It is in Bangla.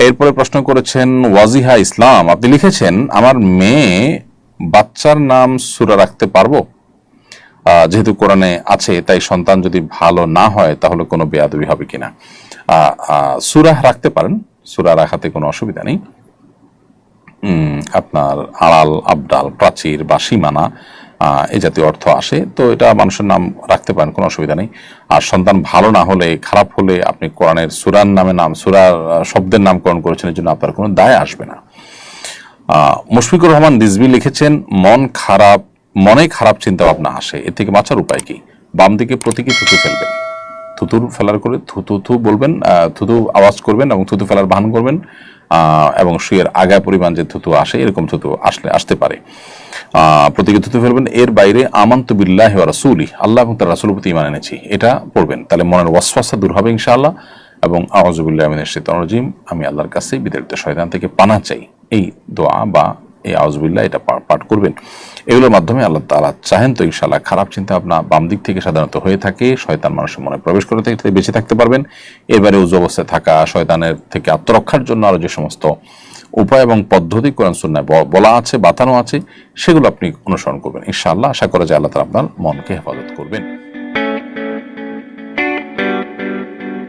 এরপরে প্রশ্ন করেছেন ওয়াজিহা ইসলাম আপনি লিখেছেন আমার মেয়ে বাচ্চার নাম সুরা রাখতে পারব? যেহেতু কোরআনে আছে তাই সন্তান যদি ভালো না হয় তাহলে কোনো বেয়াদবি হবে কিনা? আহ, আহ, সুরা রাখতে পারেন সুরা রাখাতে কোনো অসুবিধা নেই। আপনার আড়াল আবডাল প্রাচীর বা সীমানা এই জাতীয় অর্থ আসে, তো এটা মানুষের নাম রাখতে পারেন, কোনো অসুবিধা নেই। আর সন্তান ভালো না হলে, খারাপ হলে আপনি কোরআনের সুরার নামে নাম, সুরার শব্দের নামকরণ করেছেন, এর জন্য আপনার কোনো দায় আসবে না। মুশফিকুর রহমান রিজবি লিখেছেন, মন খারাপ, মনে খারাপ চিন্তা ভাবনা আসে, এর থেকে বাঁচার উপায় কি? বাম দিকে প্রতীকী থুতু ফেলবেন থুতুর ফেলার করে, থুতু, থু বলবেন থুতু আওয়াজ করবেন এবং থুতু ফেলার ভান করবেন এবং শুয়ের আগা পরিমাণ যে থুতু আসে, এরকম থুতু আসলে আসতে পারে। প্রতীকী থুতু ফেলবেন, এর বাইরে আমান্ত বিল্লাহ রাসুলি, আল্লাহ এবং তার রাসুল প্রতি ইমান এনেছি, এটা পড়বেন। তাহলে মনের ওয়াসওয়াসা দূর হবে ইনশাআল্লাহ, এবং আওয়াজুবিল্লাহ শৈতানুর রাজিম, আমি আল্লাহর কাছে বিতাড়িত শয়তান থেকে পানা চাই, এই দোয়া বা এই আউজবিল্লাহ এটা পাঠ করবেন। এগুলোর মাধ্যমে আল্লাহ তাআলা চাহেন তো ইনশাআল্লাহ খারাপ চিন্তা ভাবনা বাম দিক থেকে সাধারণত হয়ে থাকে, শয়তান মানুষের মনে প্রবেশ করে থেকে বেঁচে থাকতে পারবেন। এবারে উজু অবস্থায় থাকা শয়তানের থেকে আত্মরক্ষার জন্য আরও যে সমস্ত উপায় এবং পদ্ধতি কোরআন সুন্নায় বলা আছে বাতানো আছে, সেগুলো আপনি অনুসরণ করবেন। ইনশাআল্লাহ আশা করা যায় আল্লাহ তাআলা আপনার মনকে হেফাজত করবেন।